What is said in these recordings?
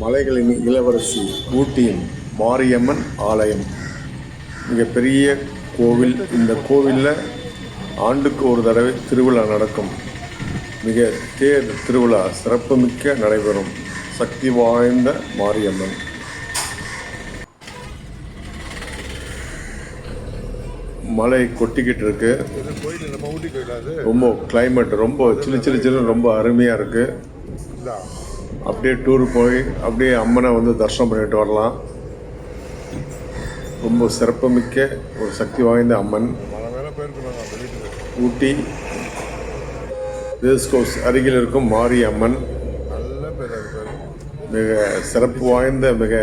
மலைகளின் இளவரசி ஊட்டியின் மாரியம்மன் ஆலயம். மிகப்பெரிய கோவில். இந்த கோவிலில் ஆண்டுக்கு ஒரு தடவை திருவிழா நடக்கும். மிக தேர் திருவிழா சிறப்புமிக்க நடைபெறும். சக்தி வாய்ந்த மாரியம்மன். மழை கொட்டிக்கிட்டு இருக்கு. ரொம்ப கிளைமேட் ரொம்ப சிலு சிலு சிலுன்னு ரொம்ப அருமையாக இருக்குது அப்படியே டூர் போய் அப்படியே அம்மனை வந்து தரிசனம் பண்ணிட்டு வரலாம். ரொம்ப சிறப்புமிக்க ஒரு சக்தி வாய்ந்த அம்மன். மேலே ஊட்டி ரேஸ் கோர்ஸ் அருகில் இருக்கும் மாரி அம்மன். நல்ல மிக சிறப்பு வாய்ந்த மிக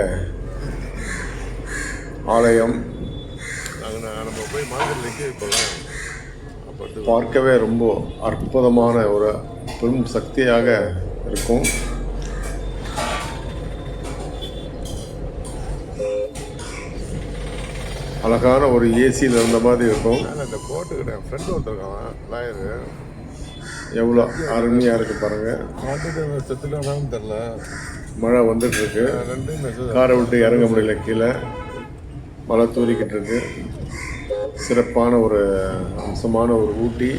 ஆலயம். நம்ம போய் பார்க்கவே ரொம்ப அற்புதமான ஒரு பெரும் சக்தியாக இருக்கும். அழகான ஒரு ஏசியில் இருந்த மாதிரி இருக்கும். இந்த கோட்டுக்கிட்ட என் ஃப்ரெண்டு ஒருத்தருக்கான் லாயரு எவ்வளோ அருமையாக இருக்குது பாருங்கள் காட்டுக்கு தெரில மழை வந்துட்டு இருக்கு ரெண்டு மெசேஜ் காரை விட்டு இறங்க முடியல கீழே. மழை தூரிக்கிட்டு இருக்கு. சிறப்பான ஒரு அம்சமான ஒரு ஊட்டி.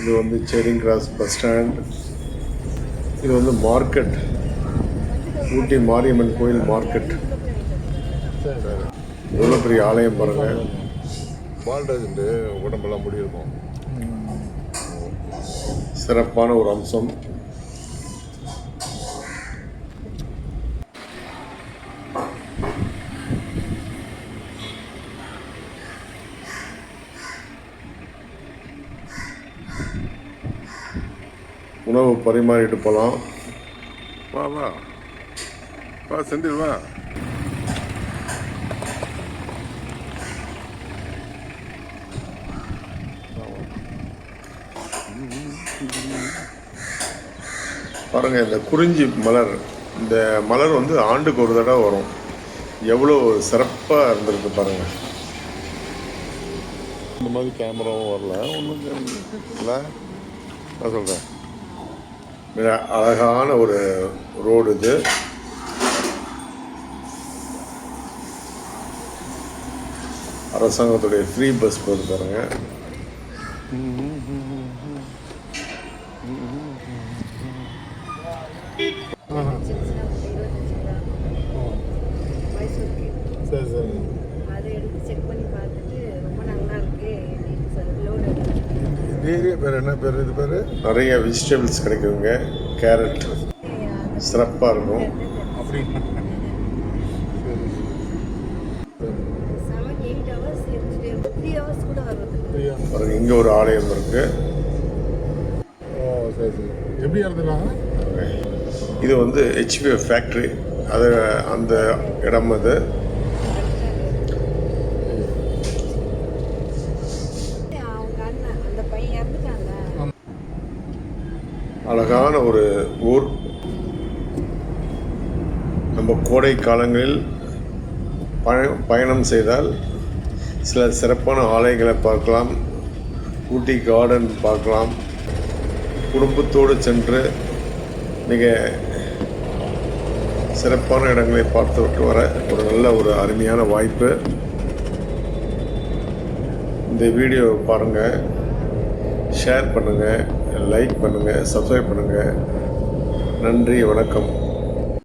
இது வந்து சேரிங் கிராஸ் பஸ் ஸ்டாண்ட் இது வந்து மார்க்கெட் ஊட்டி மாரியம்மன் கோயில் மார்க்கெட் எவ்வளோ பெரிய ஆலயம் பாருங்கள் பால்ராஜுண்டு உடம்பெல்லாம் முடி இருக்கும். சிறப்பான ஒரு அம்சம். உணவு பரிமாறிட்டு போகலாம் வா வா. வா செந்தில் வா. பாருங்கள் இந்த குறிஞ்சி மலர். இந்த மலர் வந்து ஆண்டுக்கு ஒரு தடவை வரும். எவ்வளோ சிறப்பாக இருந்திருக்கு பாருங்கள் இந்த மாதிரி கேமராவும் வரல. ஒன்றும் இல்லை நான் சொல்கிறேன் மிக அழகான ஒரு ரோடு இது. அரசாங்கத்துடைய ஃப்ரீ பஸ் போகுது பாருங்கள் சரி சரி அதை எடுத்து செக் பண்ணி பார்த்துட்டு ரொம்ப நல்லா இருக்கு அப்படின்னு சொல்லி இந்த ஏரியா பேர் என்ன பேர் இது பேர் நிறைய வெஜிடபிள்ஸ் கிடைக்குங்க கேரட் சிறப்பாக இருக்கும். அப்படி பாருங்க இங்கே ஒரு ஆலயம் இருக்கு. ஓ சரி சரி. எப்படி இது வந்து ஹெச்பி ஃபேக்ட்ரி அது அந்த இடம் அது. அழகான ஒரு ஊர். நம்ம கோடை காலங்களில் பய- பயணம் செய்தால் சில சிறப்பான ஆலயங்களை பார்க்கலாம். ஊட்டி கார்டன் பார்க்கலாம். குடும்பத்தோடு சென்று மிக சிறப்பான இடங்களை பார்த்துவிட்டு வர ஒரு நல்ல ஒரு அருமையான வாய்ப்பு. இந்த வீடியோ பாருங்கள் ஷேர் பண்ணுங்கள் லைக் பண்ணுங்கள் சப்ஸ்கிரைப் பண்ணுங்கள் நன்றி வணக்கம்.